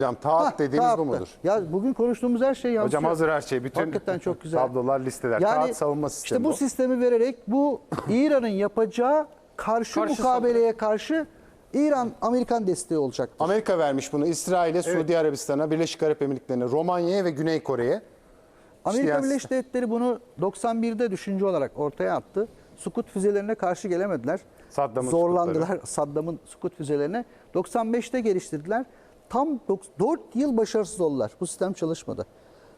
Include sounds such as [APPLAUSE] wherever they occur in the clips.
Hocam taahhüt Ha, dediğimiz bu mudur? Ya bugün konuştuğumuz her şey yansıyor. Hocam hazır her şey. Bütün Hakikaten çok güzel. tablolar, listeler. taahhüt savunma sistemi işte bu bu. sistemi vererek bu [LAUGHS] İran'ın yapacağı karşı, Karşı mukabeleye karşı İran Amerikan desteği olacaktır. Amerika vermiş bunu İsrail'e, Suudi Arabistan'a, Birleşik Arap Emirlikleri'ne, Romanya'ya ve Güney Kore'ye. Amerika yani- Birleşik Devletleri bunu 91'de düşünce olarak ortaya attı. Sukut füzelerine karşı gelemediler. Saddam'ın Zorlandılar [LAUGHS] Saddam'ın Sukut füzelerine. 95'te geliştirdiler. Tam dok- 4 yıl başarısız oldular. Bu sistem çalışmadı.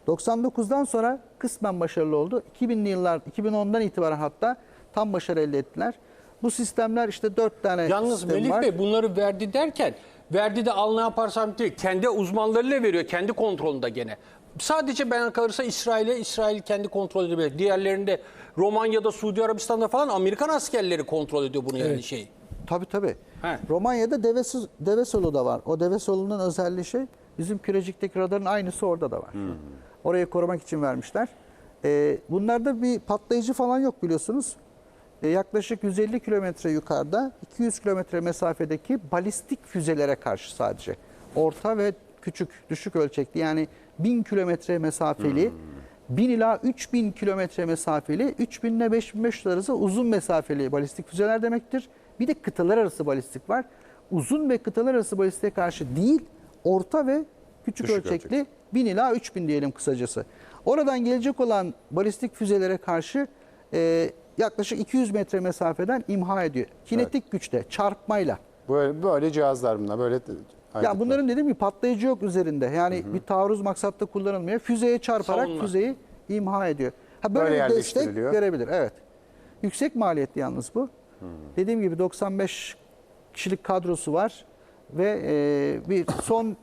99'dan sonra kısmen başarılı oldu. 2000'li yıllar 2010'dan itibaren hatta tam başarı elde ettiler. Bu sistemler işte 4 tane Yalnız sistem Melih var. Bey bunları verdi derken verdi de al ne yaparsam değil. Kendi uzmanlarıyla veriyor. Kendi kontrolünde gene. Sadece ben kalırsa İsrail'e İsrail kendi kontrol edebilir. Diğerlerinde Romanya'da, Suudi Arabistan'da falan Amerikan askerleri kontrol ediyor bunu yani şeyi. Tabii tabii. He. Romanya'da Devesol, Devesolu da var. O Devesolu'nun özelliği şey bizim Kürecikteki radarın aynısı orada da var. Orayı korumak için vermişler. Ee, bunlarda bir patlayıcı falan yok biliyorsunuz. Ee, yaklaşık 150 kilometre yukarıda 200 kilometre mesafedeki balistik füzelere karşı sadece. Orta ve küçük, düşük ölçekli yani 1000 kilometre mesafeli 1000 ila 3000 kilometre mesafeli, 3000 ile 5500 arası uzun mesafeli balistik füzeler demektir. Bir de kıtalar arası balistik var. Uzun ve kıtalar arası balistiğe karşı değil, orta ve küçük, Düşük ölçekli 1000 ila 3000 diyelim kısacası. Oradan gelecek olan balistik füzelere karşı e, yaklaşık 200 metre mesafeden imha ediyor. Kinetik güçte, çarpmayla. Böyle, böyle cihazlar bunlar. Böyle Ya bunların dediğim gibi patlayıcı yok üzerinde. Yani bir taarruz maksatta kullanılmıyor. Füzeye çarparak Savunma. füzeyi imha ediyor. Ha böyle, Böyle bir destek görebilir. Evet. Yüksek maliyetli yalnız bu. Dediğim gibi 95 kişilik kadrosu var ve e, bir son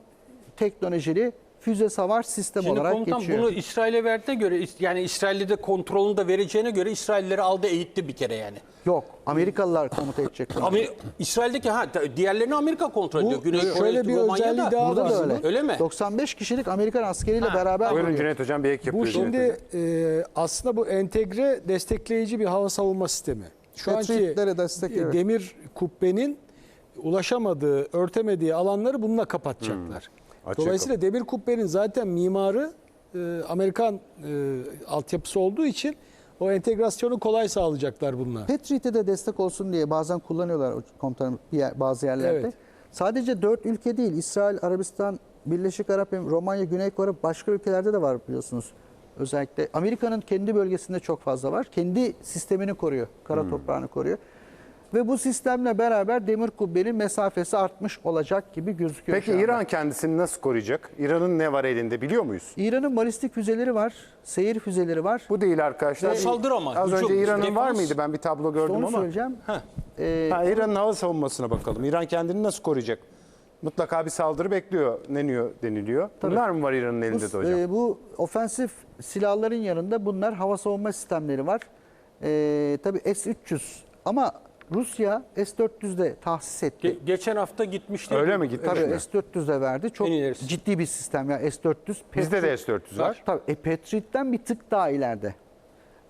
teknolojili füze savar sistem Şimdi olarak komutan geçiyor. bunu İsrail'e verdiğine göre yani İsrail'de de kontrolünü de vereceğine göre İsraillileri aldı eğitti bir kere yani. Yok. Amerikalılar komuta edecek. Ama İsrail'deki ha diğerlerini Amerika kontrol ediyor. Güney şöyle bir Romanya'da. özelliği daha Burada da öyle. Öyle mi? 95 kişilik Amerikan askeriyle Ha, beraber Buyurun duruyor. Cüneyt Hocam bir ek yapıyor. Bu şimdi e, aslında bu entegre destekleyici bir hava savunma sistemi. Şu anki Patriot'lere destek, e, demir kubbenin ulaşamadığı, örtemediği alanları bununla kapatacaklar. Açık Dolayısıyla demir kubbenin zaten mimarı e, Amerikan e, altyapısı olduğu için o entegrasyonu kolay sağlayacaklar bununla. Patriot'e de destek olsun diye bazen kullanıyorlar komutanım yer- bazı yerlerde. Evet. Sadece dört ülke değil, İsrail, Arabistan, Birleşik Arap Emirlikleri, Romanya, Güney Kore başka ülkelerde de var biliyorsunuz. Özellikle Amerika'nın kendi bölgesinde çok fazla var. Kendi sistemini koruyor, kara toprağını koruyor. Ve bu sistemle beraber demir kubbenin mesafesi artmış olacak gibi gözüküyor. Peki. İran kendisini nasıl koruyacak? İran'ın ne var elinde biliyor muyuz? İran'ın balistik füzeleri var, seyir füzeleri var. Bu değil arkadaşlar. Saldırı ama, Az hücum, önce İran'ın var mıydı? Ben bir tablo gördüm Onu ama. söyleyeceğim. Ee, Ha, İran'ın hava savunmasına bakalım. İran kendini nasıl koruyacak? Mutlaka bir saldırı bekliyor deniyor deniliyor. Bunlar mı var İran'ın elinde de Bu, hocam? e, bu ofensif silahların yanında bunlar hava savunma sistemleri var. E, tabii S-300 ama Rusya S-400'de tahsis etti. Ge- geçen hafta gitmişti. Öyle mi? Gitmiş Tabii mi? S-400 de verdi. Çok ciddi bir sistem ya S-400. Bizde de Patriot- S-400 var. Tabii e, Patriot'ten bir tık daha ileride.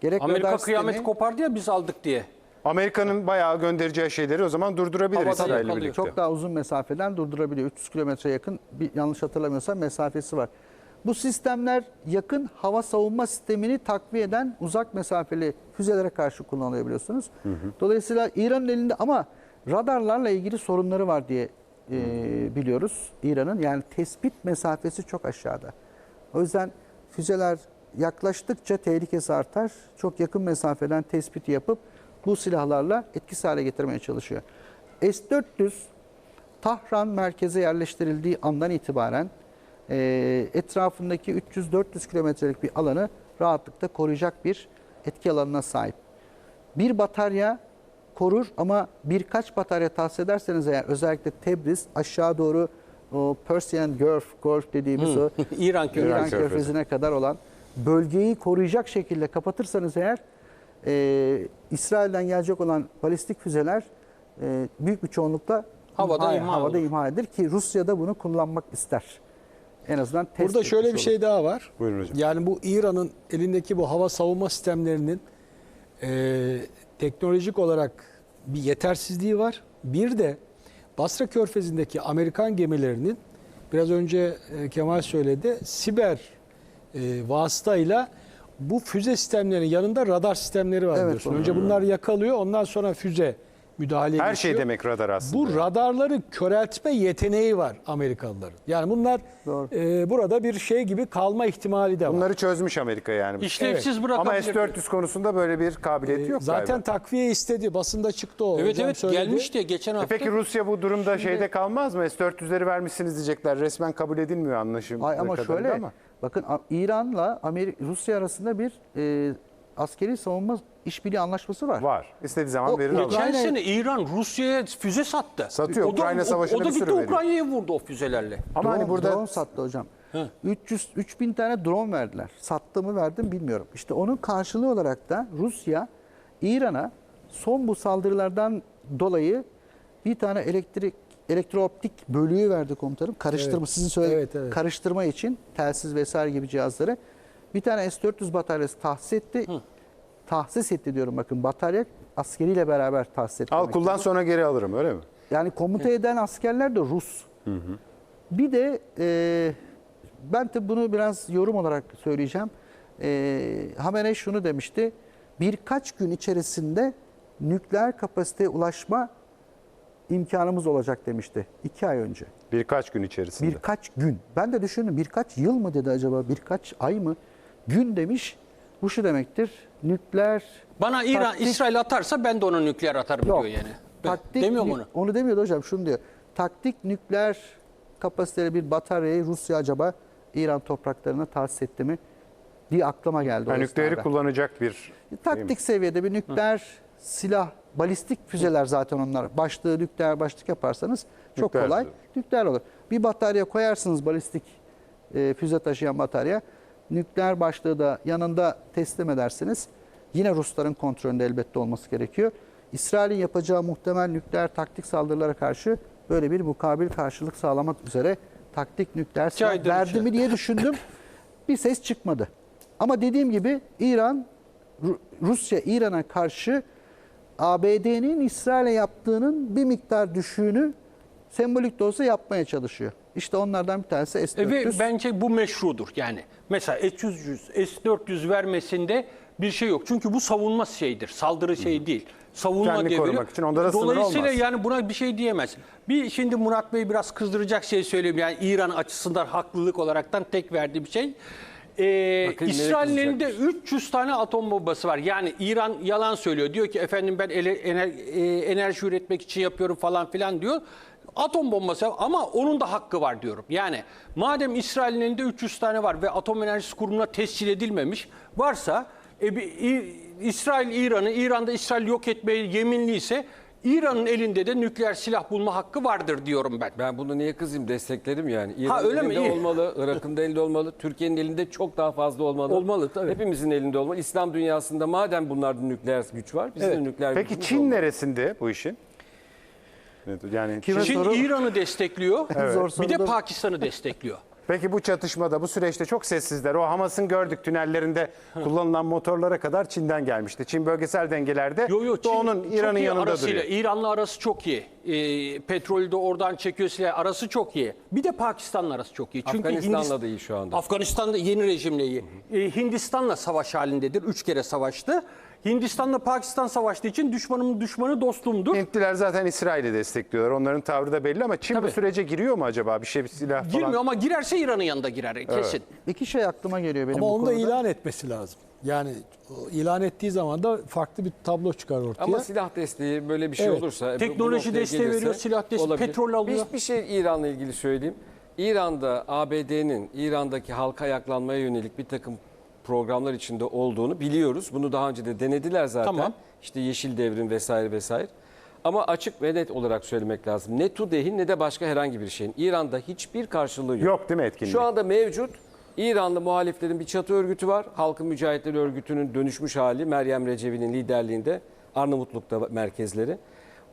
Gerek Amerika radar kıyamet sistemi- kopardı ya biz aldık diye. Amerika'nın bayağı göndereceği şeyleri o zaman durdurabilir Havada İsrail'le birlikte. Çok daha uzun mesafeden durdurabiliyor. 300 kilometre yakın bir yanlış hatırlamıyorsam mesafesi var. Bu sistemler yakın hava savunma sistemini takviye eden uzak mesafeli füzelere karşı kullanılıyor biliyorsunuz. Dolayısıyla İran'ın elinde ama radarlarla ilgili sorunları var diye e, biliyoruz İran'ın. Yani tespit mesafesi çok aşağıda. O yüzden füzeler yaklaştıkça tehlikesi artar. Çok yakın mesafeden tespit yapıp bu silahlarla etkisiz hale getirmeye çalışıyor. S-400 Tahran merkeze yerleştirildiği andan itibaren e, etrafındaki 300-400 kilometrelik bir alanı rahatlıkla koruyacak bir etki alanına sahip. Bir batarya korur ama birkaç batarya tahsis ederseniz eğer özellikle Tebriz aşağı doğru o Persian Gulf, Gulf dediğimiz o [LAUGHS] İran. İran Körfezi. körfezine kadar olan bölgeyi koruyacak şekilde kapatırsanız eğer e, İsrail'den gelecek olan balistik füzeler e, büyük bir çoğunlukla Havada imha havada olur. imha edilir ki Rusya da bunu kullanmak ister. En azından test Burada şöyle bir şey olur. daha var. Buyurun hocam. Yani bu İran'ın elindeki bu hava savunma sistemlerinin e, teknolojik olarak bir yetersizliği var. Bir de Basra Körfezi'ndeki Amerikan gemilerinin biraz önce e, Kemal söyledi. Siber e, vasıtayla bu füze sistemlerinin yanında radar sistemleri var Evet, biliyorsun. doğru. Önce bunlar yakalıyor ondan sonra füze müdahale Her geçiyor. şey demek radar aslında. Bu radarları köreltme yeteneği var Amerikalıların. Yani bunlar Doğru. e, burada bir şey gibi kalma ihtimali de var. Bunları çözmüş Amerika yani. İşlevsiz Ama bırakabilir. S-400 konusunda böyle bir kabiliyeti yok Zaten galiba. takviye istedi. Basında çıktı o. Evet Hocam evet söyledi. gelmişti geçen E hafta. Peki Rusya bu durumda şeyde kalmaz mı? S-400'leri vermişsiniz diyecekler. Resmen kabul edilmiyor anlaşım. Ay ama şöyle ama. Bakın İran'la Amerika Rusya arasında bir e, askeri savunma işbirliği anlaşması var. Var. İstediği zaman O- verir o- alır. Geçen Ukrayna- sene İran Rusya'ya füze sattı. Satıyor. O da, Ukrayna o- Savaşı'nda O da bir sürü gitti veriyor. Ukrayna'ya vurdu o füzelerle. Ama drone, hani burada drone sattı hocam. 300 3000 tane drone verdiler. Sattı mı verdim bilmiyorum. İşte onun karşılığı olarak da Rusya İran'a son bu saldırılardan dolayı bir tane elektrik elektrooptik bölüğü verdi komutanım. Karıştırma Evet. sizin söylediğiniz Evet, evet. karıştırma için telsiz vesaire gibi cihazları. Bir tane S400 bataryası tahsis etti. Tahsis etti diyorum bakın batarya askeriyle beraber tahsis etti. al kullan sonra geri alırım öyle mi? Yani komuta eden askerler de Rus. Bir de e, ben de bunu biraz yorum olarak söyleyeceğim. E, Hamenei şunu demişti. Birkaç gün içerisinde nükleer kapasiteye ulaşma imkanımız olacak demişti. iki ay önce. Birkaç gün içerisinde. Birkaç gün. Ben de düşündüm birkaç yıl mı dedi acaba birkaç ay mı? Gün demiş. Bu şu demektir. Nükleer Bana İran, taktik- İsrail atarsa ben de ona nükleer atarım Yok. diyor yani. Taktik, Demiyorum nü- onu. Onu demiyordu hocam. Şunu diyor. Taktik nükleer kapasiteli bir bataryayı Rusya acaba İran topraklarına tahsis etti mi diye aklıma geldi. o Yani nükleeri kullanacak bir Taktik seviyede bir nükleer silah, balistik füzeler zaten onlar. Başlığı nükleer başlık yaparsanız çok Nükleer kolay füze. nükleer olur. Bir batarya koyarsınız balistik e, füze taşıyan batarya. Nükleer başlığı da yanında teslim edersiniz. Yine Rusların kontrolünde elbette olması gerekiyor. İsrail'in yapacağı muhtemel nükleer taktik saldırılara karşı böyle bir mukabil karşılık sağlamak üzere taktik nükleer silah verdi mi diye düşündüm. Bir ses çıkmadı. Ama dediğim gibi İran, Ru- Rusya İran'a karşı ABD'nin İsrail'e yaptığının bir miktar düşüğünü sembolik de olsa yapmaya çalışıyor. İşte onlardan bir tanesi E S-400. ve bence bu meşrudur. Yani mesela S-300, S-400 vermesinde bir şey yok. Çünkü bu savunma şeyidir. Saldırı şeyi değil. Savunma Kendini diye korumak için onda da Dolayısıyla olmaz. yani buna bir şey diyemez. Bir şimdi Murat Bey biraz kızdıracak şey söyleyeyim. Yani İran açısından haklılık olaraktan tek verdiği bir şey. Bakın nereye İsrail'in elinde kızacakmış. 300 tane atom bombası var. Yani İran yalan söylüyor. Diyor ki efendim ben ele- ener- e, enerji üretmek için yapıyorum falan filan diyor. Atom bombası ama onun da hakkı var diyorum. Yani madem İsrail'in elinde 300 tane var ve atom enerjisi kurumuna tescil edilmemiş varsa e, bir, İ- İsrail İran'ı, İran'da İsrail yok etmeye yeminliyse İran'ın elinde de nükleer silah bulma hakkı vardır diyorum ben. Ben bunu niye kızayım desteklerim yani. İran'ın Ha, öyle mi? elinde İyi. olmalı, Irak'ın da elinde olmalı, Türkiye'nin elinde çok daha fazla olmalı. Olmalı, tabii. Hepimizin elinde olmalı. İslam dünyasında madem bunlarda nükleer güç var, bizim de nükleer Peki Çin olmalı. neresinde bu işin? Evet, Yani Kime Çin- soru- İran'ı destekliyor. Zor Bir de Pakistan'ı destekliyor. Peki bu çatışmada, bu süreçte çok sessizler. O Hamas'ın gördük tünellerinde kullanılan motorlara kadar Çin'den gelmişti. Çin bölgesel dengelerde Yo yo Çin Doğu'nun İran'ın yanında arasıyla. duruyor. İran'la arası çok iyi. Ee, petrolü de oradan çekiyor silah. Arası çok iyi. Bir de Pakistan'la arası çok iyi. Çünkü Afganistan'la Hindistan- da iyi şu anda. Afganistan'da yeni rejimle iyi. Ee, Hindistan'la savaş halindedir. Üç kere savaştı. Hindistan'la Pakistan savaştığı için düşmanımın düşmanı dostumdur. Hintliler zaten İsrail'i destekliyorlar. Onların tavrı da belli ama Çin bu Tabii. sürece giriyor mu acaba? Bir şey bir silah falan. Girmiyor ama girerse İran'ın yanında girer kesin. İki şey aklıma geliyor benim Ama bu onu da konuda. ilan etmesi lazım. Yani o ilan ettiği zaman da farklı bir tablo çıkar ortaya. Ama silah desteği böyle bir şey Evet. olursa... bu- bu Teknoloji noktaya desteği gelirse veriyor, silah desteği, petrol alıyor. Bir, bir şey İran'la ilgili söyleyeyim. İran'da ABD'nin İran'daki halka ayaklanmaya yönelik bir takım programlar içinde olduğunu biliyoruz. Bunu daha önce de denediler zaten. Tamam. İşte Yeşil Devrim vesaire vesaire. Ama açık ve net olarak söylemek lazım. Ne TUDEH'in ne de başka herhangi bir şeyin. İran'da hiçbir karşılığı yok. Yok değil mi etkinliği? Şu anda mevcut İranlı muhaliflerin bir çatı örgütü var. Halkın Mücahitleri Örgütü'nün dönüşmüş hali Meryem Recevi'nin liderliğinde Arnavutluk'ta merkezleri.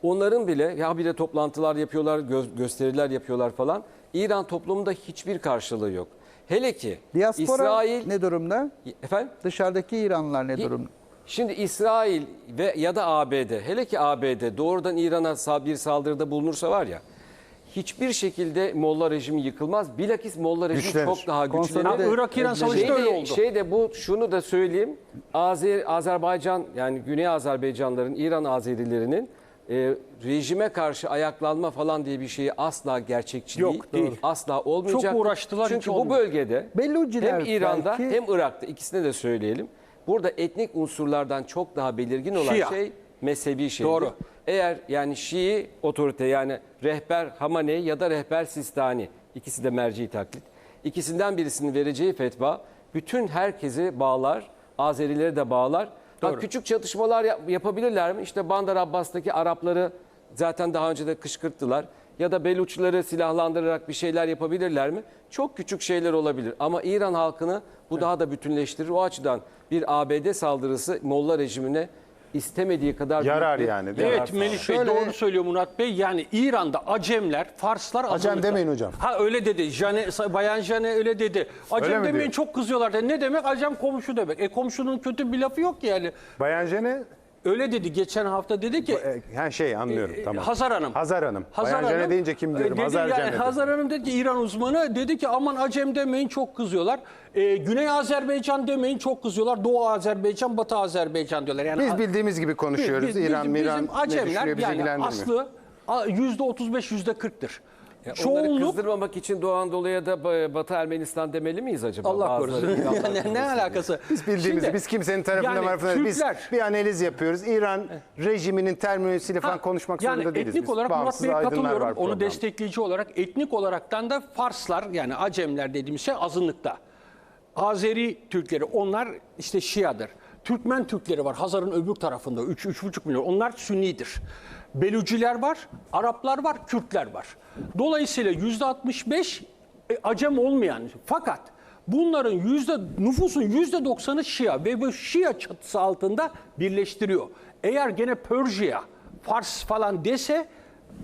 Onların bile ya bile toplantılar yapıyorlar, gö- gösteriler yapıyorlar falan. İran toplumunda hiçbir karşılığı yok. Hele ki Diaspora İsrail ne durumda? efendim Dışarıdaki İranlılar ne durumda? Şimdi İsrail ve ya da ABD, hele ki ABD doğrudan İran'a bir saldırıda bulunursa var ya, hiçbir şekilde Molla rejimi yıkılmaz. Bilakis Molla rejimi Güçlenir. çok daha güçlenir. Konsolide Irak-İran edilecek. savaşı da öyle oldu. şey de bu şunu da söyleyeyim. Azer, Azerbaycan yani Güney Azerbaycanların, İran Azerilerinin e, rejime karşı ayaklanma falan diye bir şeyi asla gerçekçi Yok, değil. değil. Asla olmayacak. Çok uğraştılar, Çünkü bu bölgede Belluciler hem İran'da belki- hem Irak'ta ikisine de söyleyelim. Burada etnik unsurlardan çok daha belirgin olan Şia. şey mezhebi şeydir. Doğru. Eğer yani Şii otorite yani rehber Hamaney ya da rehber Sistani ikisi de merci taklit. İkisinden birisinin vereceği fetva bütün herkesi bağlar, Azerileri de bağlar. Doğru. küçük çatışmalar yap- yapabilirler mi? İşte Bandar Abbas'taki Arapları zaten daha önce de kışkırttılar. Ya da Beluçları silahlandırarak bir şeyler yapabilirler mi? Çok küçük şeyler olabilir. Ama İran halkını bu daha da bütünleştirir. O açıdan bir ABD saldırısı Molla rejimine istemediği kadar Yarar büyük bir yani, değil mi? Evet Melih Bey Şöyle- doğru söylüyor Murat Bey. Yani İran'da Acemler, Farslar azınlıkta. demeyin hocam. Ha öyle dedi. Jane, Bayan Jane öyle dedi. Acem Öyle mi demeyin diyor? çok kızıyorlar. dedi. Ne demek? Acem komşu demek. E komşunun kötü bir lafı yok ki yani. Bayan Jene Öyle dedi. Geçen hafta dedi ki e, ha şey anlıyorum e, tamam. Hazar Hanım. Hazar Hanım. Hazar Bayan Hanım, deyince kim e, diyorum? dedi Hazar yani. Hazar Hanım dedi ki İran uzmanı dedi ki aman Acem demeyin çok kızıyorlar. E, Güney Azerbaycan demeyin çok kızıyorlar. Doğu Azerbaycan, Batı Azerbaycan diyorlar. Yani Biz bildiğimiz gibi konuşuyoruz. Biz- biz- İran, bizim İran ne Acemler düşünüyor bizi yani aslı a, yüzde 35 yüzde 40'tır. Ya Onları Çoğunluk kızdırmamak için Doğu Anadolu'ya da Ba- Batı Ermenistan demeli miyiz acaba? Allah Bazıları korusun. [LAUGHS] Ne, ne alakası? Biz bildiğimiz, Şimdi, biz kimsenin tarafında yani marifında değil. biz Türkler- bir analiz yapıyoruz. İran rejiminin terminolojisiyle falan Ha, konuşmak yani zorunda değiliz. etnik biz. olarak Murat Bağımsız Bey'e aydınlar katılıyorum. var Onu programda. destekleyici olarak etnik olaraktan da Farslar yani Acemler dediğimiz şey azınlıkta. Azeri Türkleri onlar işte Şia'dır. Türkmen Türkleri var Hazar'ın öbür tarafında 3-3,5 milyon. Onlar Sünnidir. Beluciler var, Araplar var, Kürtler var. Dolayısıyla %65 e, Acem olmayan fakat bunların yüzde nüfusun yüzde doksanı Şia ve bu Şia çatısı altında birleştiriyor. Eğer gene Persia, Fars falan dese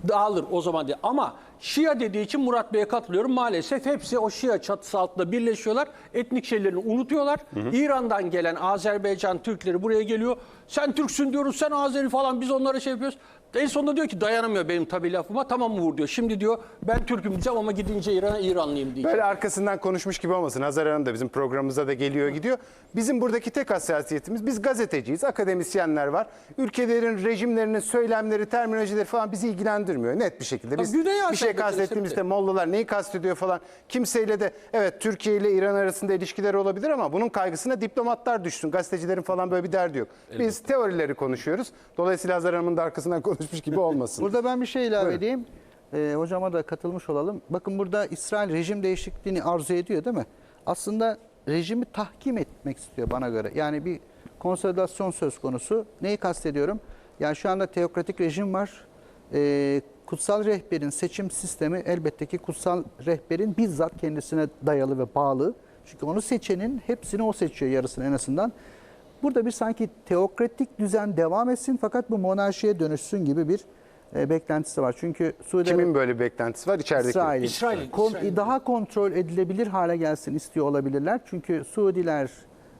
dağılır o zaman diye. Ama Şia dediği için Murat Bey'e katılıyorum. Maalesef hepsi o Şia çatısı altında birleşiyorlar. Etnik şeylerini unutuyorlar. İran'dan gelen Azerbaycan Türkleri buraya geliyor. Sen Türksün diyoruz, sen Azeri falan biz onlara şey yapıyoruz. En sonunda diyor ki dayanamıyor benim tabii lafıma. Tamam mı vur diyor. Şimdi diyor ben Türk'üm diyeceğim ama gidince İran'a İranlıyım diyeceğim. Böyle arkasından konuşmuş gibi olmasın. Hazar Hanım da bizim programımıza da geliyor gidiyor. Bizim buradaki tek hassasiyetimiz biz gazeteciyiz, akademisyenler var. Ülkelerin rejimlerinin söylemleri, terminolojileri falan bizi ilgilendirmiyor net bir şekilde. Biz Güney bir şey Asya'da kastettiğimizde. Mollalar neyi kastediyor falan. Kimseyle de evet Türkiye ile İran arasında ilişkileri olabilir ama bunun kaygısına diplomatlar düşsün. Gazetecilerin falan böyle bir derdi yok. Biz teorileri konuşuyoruz. Dolayısıyla Hazar Hanım'ın da arkasından [LAUGHS] konuşmuş gibi olmasın. Burada ben bir şey ilave Buyurun. edeyim. Ee, hocama da katılmış olalım. Bakın burada İsrail rejim değişikliğini arzu ediyor değil mi? Aslında rejimi tahkim etmek istiyor bana göre. Yani bir konsolidasyon söz konusu. Neyi kastediyorum? Yani şu anda teokratik rejim var. Ee, kutsal rehberin seçim sistemi elbette ki kutsal rehberin bizzat kendisine dayalı ve bağlı. Çünkü onu seçenin hepsini o seçiyor yarısını en azından. Burada bir sanki teokratik düzen devam etsin fakat bu monarşiye dönüşsün gibi bir e, beklentisi var. Çünkü Suudi Kimin böyle bir beklentisi var? İçerideki. İsrail, İsrail'in, Kon- İsrail'in. daha kontrol edilebilir hale gelsin istiyor olabilirler. Çünkü Suudiler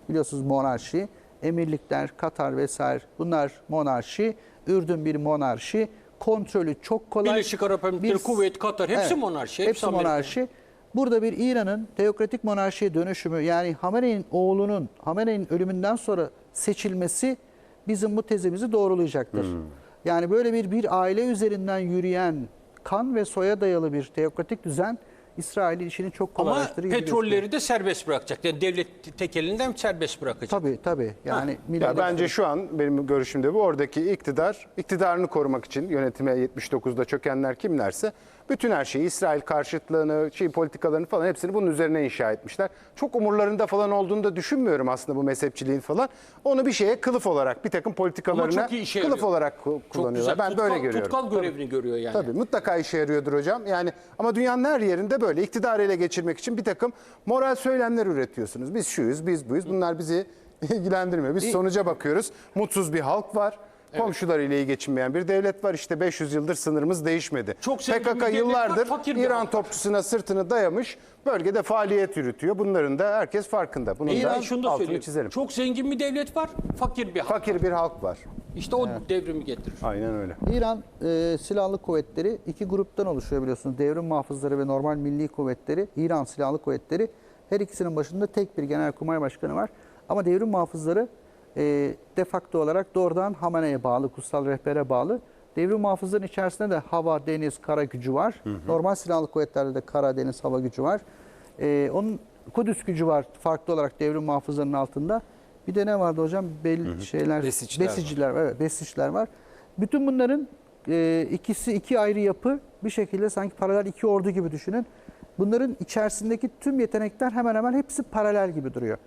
biliyorsunuz monarşi, emirlikler, Katar vesaire bunlar monarşi, Ürdün bir monarşi, kontrolü çok kolay. Birleşik Arap Emirlikleri, Bir- Kuveyt, Katar hepsi monarşi, hepsi Hepsi Amerika. monarşi. Burada bir İran'ın teokratik monarşiye dönüşümü yani Hamene'nin oğlunun Hamene'nin ölümünden sonra seçilmesi bizim bu tezimizi doğrulayacaktır. Hmm. Yani böyle bir bir aile üzerinden yürüyen kan ve soya dayalı bir teokratik düzen İsrail'in işini çok Ama gibi gözüküyor. petrolleri de serbest bırakacak. Yani devlet tek elinden serbest bırakacak. Tabii tabii. Yani Ya bence şu an benim görüşümde bu oradaki iktidar iktidarını korumak için yönetime 79'da çökenler kimlerse bütün her şeyi İsrail karşıtlığını, şey politikalarını falan hepsini bunun üzerine inşa etmişler. Çok umurlarında falan olduğunu da düşünmüyorum aslında bu mezhepçiliğin falan. Onu bir şeye kılıf olarak bir takım politikalarına kılıf yarıyor. olarak kullanıyorlar. güzel. Ben tutkal, böyle görüyorum. Tutkal görevini görüyor yani. Tabii mutlaka işe yarıyordur hocam. Yani ama dünyanın her yerinde böyle iktidarı ele geçirmek için bir takım moral söylemler üretiyorsunuz. Biz şuyuz, biz buyuz. Bunlar bizi [LAUGHS] ilgilendirmiyor. Biz sonuca bakıyoruz. Mutsuz bir halk var. Komşularıyla iyi geçinmeyen bir devlet var. İşte 500 yıldır sınırımız değişmedi. Çok PKK var, yıllardır bir İran halk var. topçusuna sırtını dayamış. Bölgede faaliyet yürütüyor. Bunların da herkes farkında. Bunun İran da şunu da altını söyleyeyim. çizelim. Çok zengin bir devlet var, fakir bir halk. Fakir bir halk var. İşte o devrimi getirir. Aynen öyle. İran e, Silahlı Kuvvetleri iki gruptan oluşuyor biliyorsunuz. Devrim muhafızları ve normal milli kuvvetleri, İran Silahlı Kuvvetleri. Her ikisinin başında tek bir genelkurmay başkanı var. Ama devrim muhafızları e, de facto olarak doğrudan Hamane'ye bağlı, kutsal rehbere bağlı. Devrim muhafızların içerisinde de hava, deniz, kara gücü var. Normal silahlı kuvvetlerde de kara, deniz, hava gücü var. E, onun Kudüs gücü var farklı olarak devrim muhafızlarının altında. Bir de ne vardı hocam? Belli şeyler, Besiciler var. besiciler var. Evet, besiciler var. Bütün bunların e, ikisi iki ayrı yapı bir şekilde sanki paralel iki ordu gibi düşünün. Bunların içerisindeki tüm yetenekler hemen hemen hepsi paralel gibi duruyor.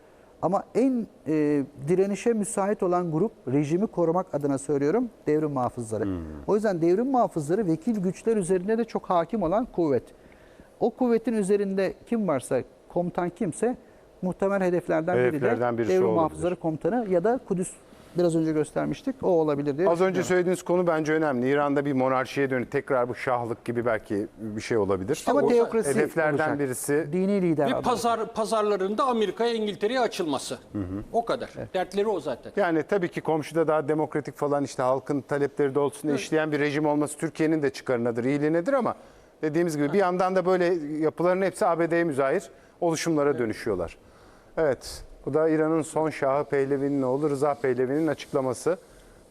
Ama en e, direnişe müsait olan grup rejimi korumak adına söylüyorum devrim muhafızları. O yüzden devrim muhafızları vekil güçler üzerinde de çok hakim olan kuvvet. O kuvvetin üzerinde kim varsa komutan kimse muhtemel hedeflerden, Hedeflerden biri de birisi devrim olabilir. muhafızları komutanı ya da Kudüs biraz önce göstermiştik o olabilir diye Az önce söylediğiniz konu bence önemli. İran'da bir monarşiye dönük tekrar bu şahlık gibi belki bir şey olabilir. Ama O teokrasi hedeflerden olacak. birisi Dini lider. Bir pazar pazarlarında Amerika'ya, İngiltere'ye açılması. O kadar. Dertleri o zaten. Yani tabii ki komşuda daha demokratik falan işte halkın talepleri doğrultusunda işleyen bir rejim olması Türkiye'nin de çıkarınadır, iyiliğinedir ama dediğimiz gibi bir yandan da böyle yapıların hepsi ABD'ye müzahir oluşumlara dönüşüyorlar. Evet, bu da İran'ın son şahı Pehlevi'nin oğlu Rıza Pehlevi'nin açıklaması.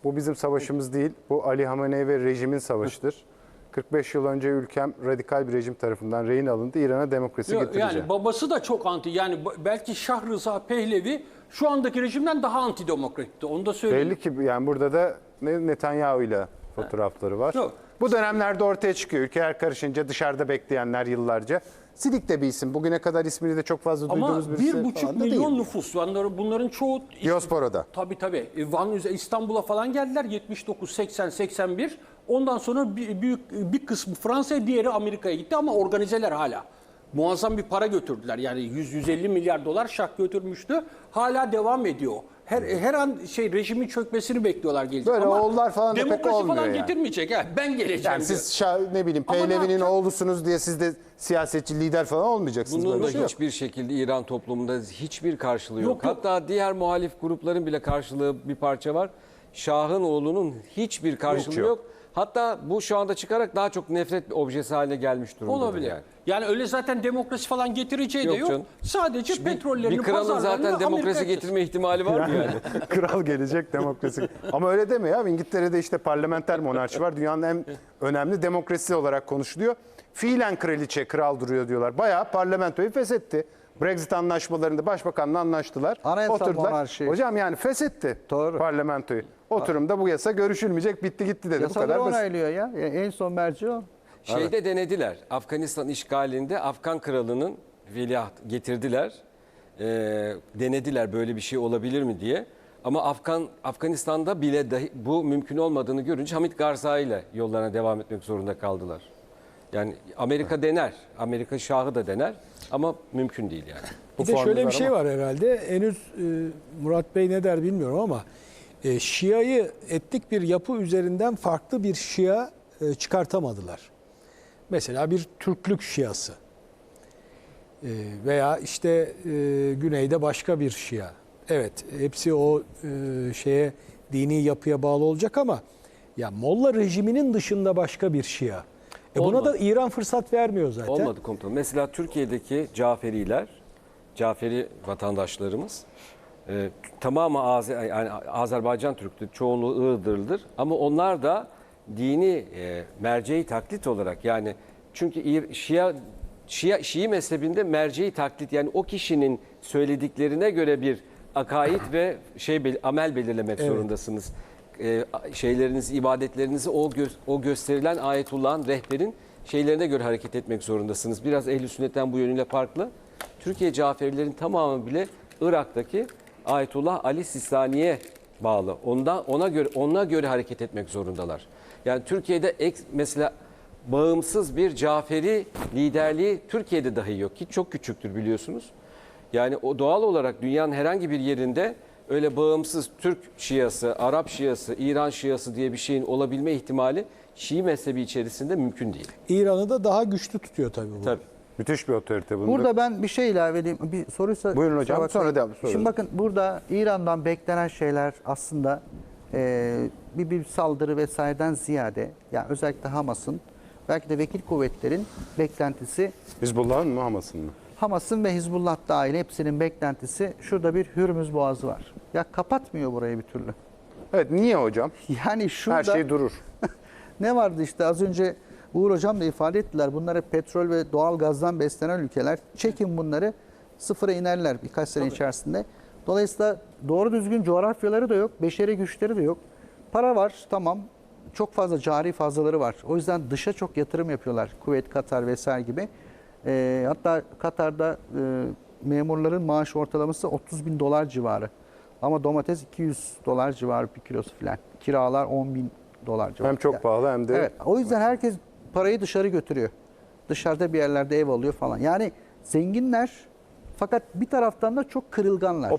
Bu bizim savaşımız değil, bu Ali Hamenei ve rejimin savaşıdır. 45 yıl önce ülkem radikal bir rejim tarafından rehin alındı. İran'a demokrasi Yok, getireceğim. Yani babası da çok anti. Yani belki Şah Rıza Pehlevi şu andaki rejimden daha antidemokratikti. Onu da söyleyeyim. Belli ki yani burada da Ne- Netanyahu ile fotoğrafları var. Yok. Bu dönemlerde ortaya çıkıyor. Ülkeler karışınca dışarıda bekleyenler yıllarca. Sidik de bir isim. Bugüne kadar ismini de çok fazla Ama duyduğumuz birisi bir buçuk falan da milyon değil. nüfus. Bunların, bunların çoğu Diaspora'da. Tabii tabii. E, Van İstanbul'a falan geldiler 79, 80, 81. Ondan sonra bir, büyük bir kısmı Fransa'ya, diğeri Amerika'ya gitti ama organizeler hala. Muazzam bir para götürdüler. Yani 100-150 milyar dolar şak götürmüştü. Hala devam ediyor. Her her an şey rejimin çökmesini bekliyorlar gelecek. Böyle ama oğullar falan da pek demokrasi olmuyor falan yani. getirmeyecek. Ha, ben geleceğim Yani diyor. siz şa- ne bileyim Pehlevi'nin oğlusunuz diye siz de siyasetçi lider falan olmayacaksınız. Bunun Böyle da şey yok. hiçbir şekilde İran toplumunda hiçbir karşılığı yok. Yok, yok. Hatta diğer muhalif grupların bile karşılığı bir parça var. Şah'ın oğlunun hiçbir karşılığı yok. yok. Hatta bu şu anda çıkarak daha çok nefret objesi haline gelmiş durumda. Olabilir. Yani. Yani. öyle zaten demokrasi falan getireceği de Yok yok. canım. Sadece Bir, petrollerini, bir kralın zaten demokrasi Amerika'ya getirme ihtimali var mı yani? [LAUGHS] Kral gelecek demokrasi. Ama öyle deme ya. İngiltere'de işte parlamenter monarşi var. Dünyanın en önemli demokrasi olarak konuşuluyor. Fiilen kraliçe kral duruyor diyorlar. Bayağı parlamentoyu feshetti. Brexit anlaşmalarında başbakanla anlaştılar. Anayasal monarşi. Hocam yani feshetti Doğru. parlamentoyu. Oturumda bu yasa görüşülmeyecek bitti gitti dedi. bu Yasaları kadar basit. onaylıyor ya. E, En son merci o. Şeyde denediler. Afganistan işgalinde Afgan kralının veliaht getirdiler. Ee, denediler böyle bir şey olabilir mi diye. Ama Afgan Afganistan'da bile dahi, bu mümkün olmadığını görünce Hamid Karzai ile yollarına devam etmek zorunda kaldılar. Yani Amerika dener. Amerika şahı da dener ama mümkün değil yani. Bu Bir de şöyle bir şey ama- var herhalde. Henüz e, Murat Bey ne der bilmiyorum ama e, Şia'yı etnik bir yapı üzerinden farklı bir Şia e, çıkartamadılar. Mesela bir Türklük Şiası. E, veya işte e, güneyde başka bir Şia. Evet, hepsi o e, şeye dini yapıya bağlı olacak ama ya Molla rejiminin dışında başka bir Şia. E buna da İran fırsat vermiyor zaten. Olmadı komutanım. Mesela Türkiye'deki Caferiler, Caferi vatandaşlarımız e, tamamı Aze- yani Azerbaycan Türk'tür, çoğunluğu Iğdırlıdır. Ama onlar da dini e, merceği taklit olarak yani çünkü İr- Şia Şia Şii mezhebinde merceği taklit yani o kişinin söylediklerine göre bir akaid ve şey amel belirlemek zorundasınız. E, şeylerinizi, ibadetlerinizi o gö- o gösterilen ayetullahın rehberin şeylerine göre hareket etmek zorundasınız. Biraz ehl sünnetten bu yönüyle farklı. Türkiye Caferilerin tamamı bile Irak'taki Ayetullah Ali Sistani'ye bağlı. Ondan ona göre ona göre hareket etmek zorundalar. Yani Türkiye'de ek, mesela bağımsız bir Caferi liderliği Türkiye'de dahi yok ki çok küçüktür biliyorsunuz. Yani o doğal olarak dünyanın herhangi bir yerinde öyle bağımsız Türk Şiası, Arap Şiası, İran Şiası diye bir şeyin olabilme ihtimali Şii mezhebi içerisinde mümkün değil. İran'ı da daha güçlü tutuyor tabii bu. Tabii. Müthiş bir otorite bunda. Burada ben bir şey ilave edeyim. Bir soruysa Buyurun hocam, bakmayın. sonra devam- sorun. Şimdi bakın burada İran'dan beklenen şeyler aslında e, bir, bir saldırı vesaireden ziyade yani özellikle Hamas'ın belki de vekil kuvvetlerin beklentisi Hizbullah'ın mı Hamas'ın mı? Hamas'ın ve Hizbullah dahil hepsinin beklentisi şurada bir Hürmüz Boğazı var. Ya kapatmıyor burayı bir türlü. Evet niye hocam? Yani şurada Her şey durur. [LAUGHS] ne vardı işte az önce Uğur Hocam da ifade ettiler. Bunları petrol ve doğal gazdan beslenen ülkeler. Çekin bunları sıfıra inerler birkaç sene içerisinde. Dolayısıyla doğru düzgün coğrafyaları da yok. Beşeri güçleri de yok. Para var tamam. Çok fazla cari fazlaları var. O yüzden dışa çok yatırım yapıyorlar. Kuveyt, Katar vesaire gibi. Ee, hatta Katar'da e, memurların maaş ortalaması 30 bin dolar civarı. Ama domates 200 dolar civarı bir kilosu falan. Kiralar 10 bin dolar civarı. Hem çok Yani- pahalı hem de Evet. O yüzden herkes parayı dışarı götürüyor. Dışarıda bir yerlerde ev alıyor falan. Yani zenginler fakat bir taraftan da çok kırılganlar.